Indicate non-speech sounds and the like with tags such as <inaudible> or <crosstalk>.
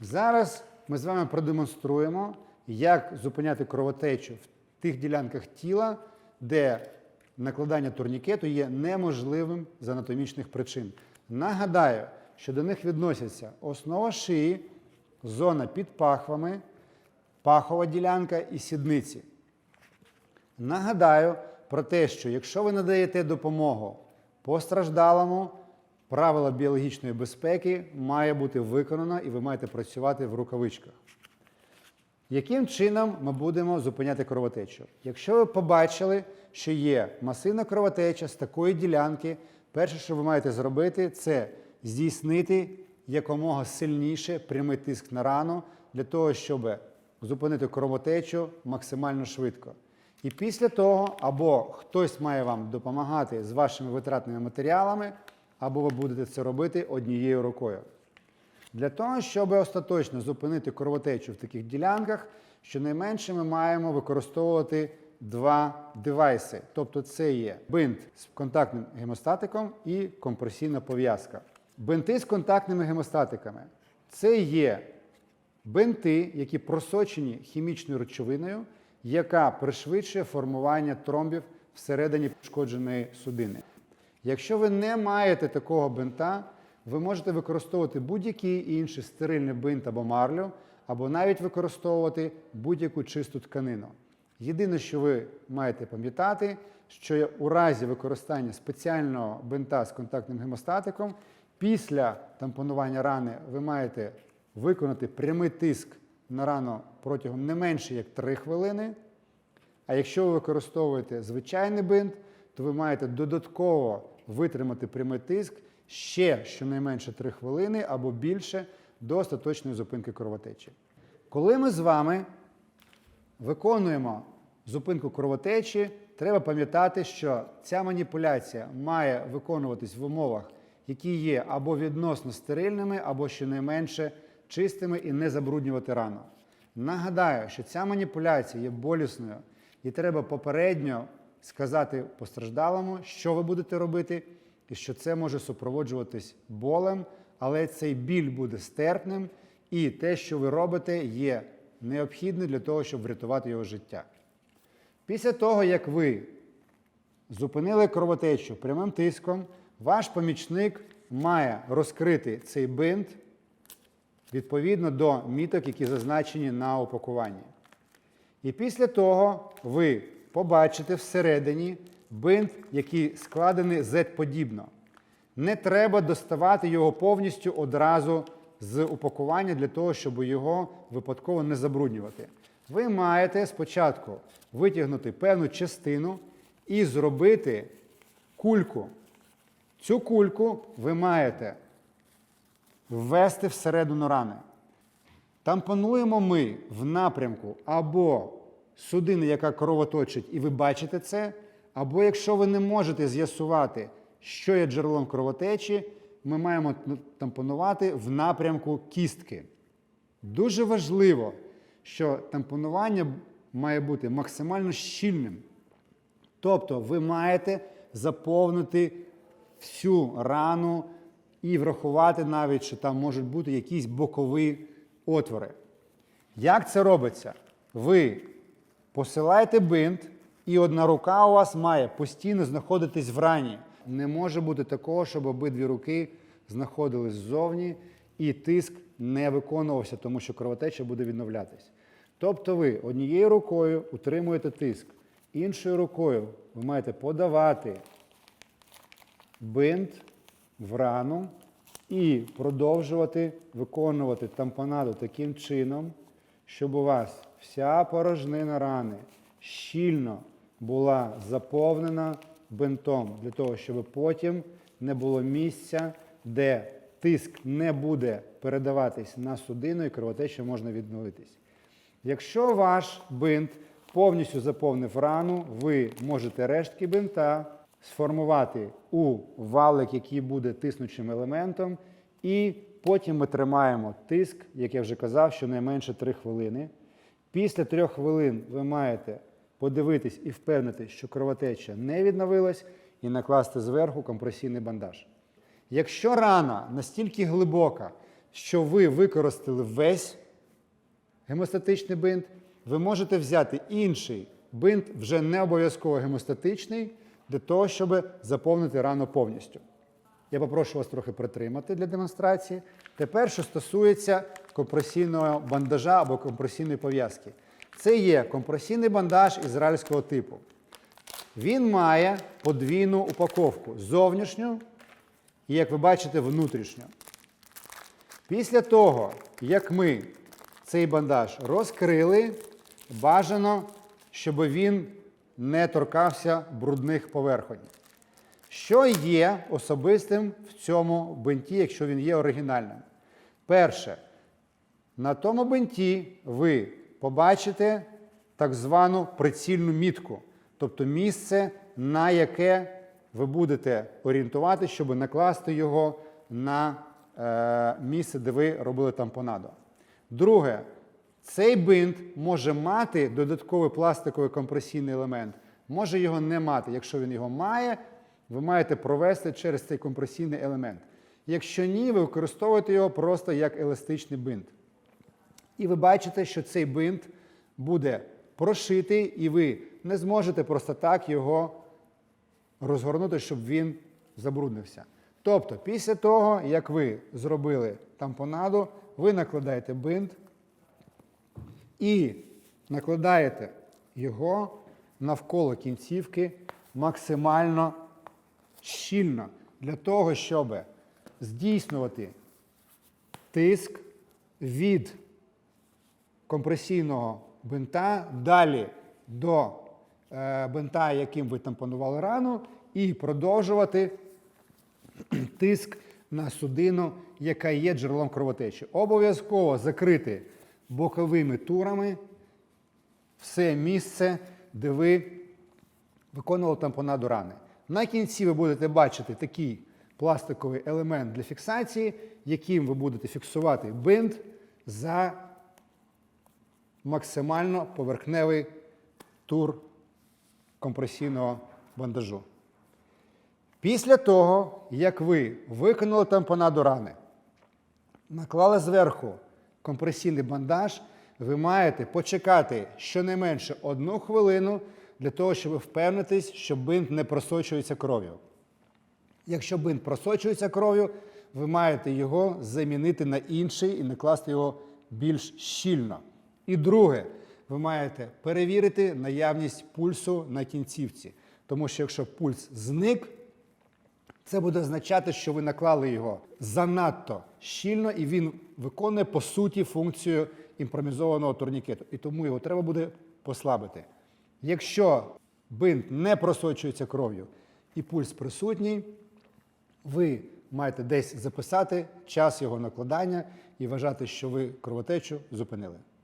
Зараз ми з вами продемонструємо, як зупиняти кровотечу в тих ділянках тіла, де накладання турнікету є неможливим з анатомічних причин. Нагадаю, що до них відносяться основа шиї, зона під пахвами, пахова ділянка і сідниці. Нагадаю про те, що якщо ви надаєте допомогу постраждалому, правила біологічної безпеки має бути виконано і ви маєте працювати в рукавичках. Яким чином ми будемо зупиняти кровотечу? Якщо ви побачили, що є масивна кровотеча з такої ділянки, перше, що ви маєте зробити, це здійснити якомога сильніше прямий тиск на рану для того, щоб зупинити кровотечу максимально швидко. І після того або хтось має вам допомагати з вашими витратними матеріалами, або ви будете це робити однією рукою. Для того, щоб остаточно зупинити кровотечу в таких ділянках, щонайменше ми маємо використовувати два девайси. Тобто це є бинт з контактним гемостатиком і компресійна пов'язка. Бинти з контактними гемостатиками це є бинти, які просочені хімічною речовиною, яка пришвидшує формування тромбів всередині пошкодженої судини. Якщо ви не маєте такого бинта, ви можете використовувати будь-який інший стерильний бинт або марлю, або навіть використовувати будь-яку чисту тканину. Єдине, що ви маєте пам'ятати, що у разі використання спеціального бинта з контактним гемостатиком, після тампонування рани ви маєте виконати прямий тиск на рану протягом не менше як 3 хвилини. А якщо ви використовуєте звичайний бинт, то ви маєте додатково витримати прямий тиск ще щонайменше 3 хвилини або більше до остаточної зупинки кровотечі. Коли ми з вами виконуємо зупинку кровотечі, треба пам'ятати, що ця маніпуляція має виконуватись в умовах, які є або відносно стерильними, або щонайменше чистими і не забруднювати рану. Нагадаю, що ця маніпуляція є болісною, і треба попередньо сказати постраждалому, що ви будете робити, і що це може супроводжуватись болем, але цей біль буде стерпним, і те, що ви робите, є необхідне для того, щоб врятувати його життя. Після того, як ви зупинили кровотечу прямим тиском, ваш помічник має розкрити цей бинт відповідно до міток, які зазначені на упакуванні. І після того ви побачите всередині бинт, який складений Z-подібно. Не треба доставати його повністю одразу з упакування для того, щоб його випадково не забруднювати. Ви маєте спочатку витягнути певну частину і зробити кульку. Цю кульку ви маєте ввести всередину рани. Тампонуємо ми в напрямку або судини, яка кровоточить, і ви бачите це, або якщо ви не можете з'ясувати, що є джерелом кровотечі, ми маємо тампонувати в напрямку кістки. Дуже важливо, що тампонування має бути максимально щільним. Тобто ви маєте заповнити всю рану і врахувати навіть, що там можуть бути якісь бокові отвори. Як це робиться? Ви посилаєте бинт, і одна рука у вас має постійно знаходитись в рані. Не може бути такого, щоб обидві руки знаходились ззовні і тиск не виконувався, тому що кровотеча буде відновлятись. Тобто ви однією рукою утримуєте тиск, іншою рукою ви маєте подавати бинт в рану і продовжувати виконувати тампонаду таким чином, щоб у вас вся порожнина рани щільно була заповнена бинтом, для того, щоб потім не було місця, де тиск не буде передаватись на судину і кровотеча можна відновитись. Якщо ваш бинт повністю заповнив рану, ви можете рештки бинта сформувати у валик, який буде тиснучим елементом, і потім ми тримаємо тиск, як я вже казав, щонайменше 3 хвилини. Після 3 хвилин ви маєте подивитись і впевнитись, що кровотеча не відновилась, і накласти зверху компресійний бандаж. Якщо рана настільки глибока, що ви використали весь гемостатичний бинт, ви можете взяти інший бинт, вже не обов'язково гемостатичний, для того, щоб заповнити рану повністю. Я попрошу вас трохи притримати для демонстрації. Тепер, що стосується компресійного бандажа або компресійної пов'язки. Це є компресійний бандаж ізраїльського типу. Він має подвійну упаковку зовнішню і, як ви бачите, внутрішню. Після того, як ми цей бандаж розкрили, бажано, щоб він не торкався брудних поверхонь. Що є особистим в цьому бинті, якщо він є оригінальним? Перше, на тому бинті ви побачите так звану прицільну мітку, тобто місце, на яке ви будете орієнтувати, щоб накласти його на е, місце, де ви робили тампонадо. Друге, цей бинт може мати додатковий пластиковий компресійний елемент, може його не мати. Якщо він його має, ви маєте провести через цей компресійний елемент. Якщо ні, ви використовуєте його просто як еластичний бинт. І ви бачите, що цей бинт буде прошитий, і ви не зможете просто так його розгорнути, щоб він забруднився. Тобто, після того, як ви зробили тампонаду, ви накладаєте бинт і накладаєте його навколо кінцівки максимально щільно для того, щоб здійснювати тиск від компресійного бинта далі до е, бинта, яким ви тампонували рану, і продовжувати <clears throat> тиск на судину, яка є джерелом кровотечі. Обов'язково закрити боковими турами все місце, де ви виконували тампонаду рани. На кінці ви будете бачити такий пластиковий елемент для фіксації, яким ви будете фіксувати бинт за максимально поверхневий тур компресійного бандажу. Після того, як ви виконали тампонаду рани, наклали зверху компресійний бандаж, ви маєте почекати щонайменше одну хвилину для того, щоб впевнитись, що бинт не просочується кров'ю. Якщо бинт просочується кров'ю, ви маєте його замінити на інший і накласти його більш щільно. І друге, ви маєте перевірити наявність пульсу на кінцівці. Тому що якщо пульс зник, це буде означати, що ви наклали його занадто щільно, і він виконує по суті функцію імпровізованого турнікету. І тому його треба буде послабити. Якщо бинт не просочується кров'ю і пульс присутній, ви маєте десь записати час його накладання і вважати, що ви кровотечу зупинили.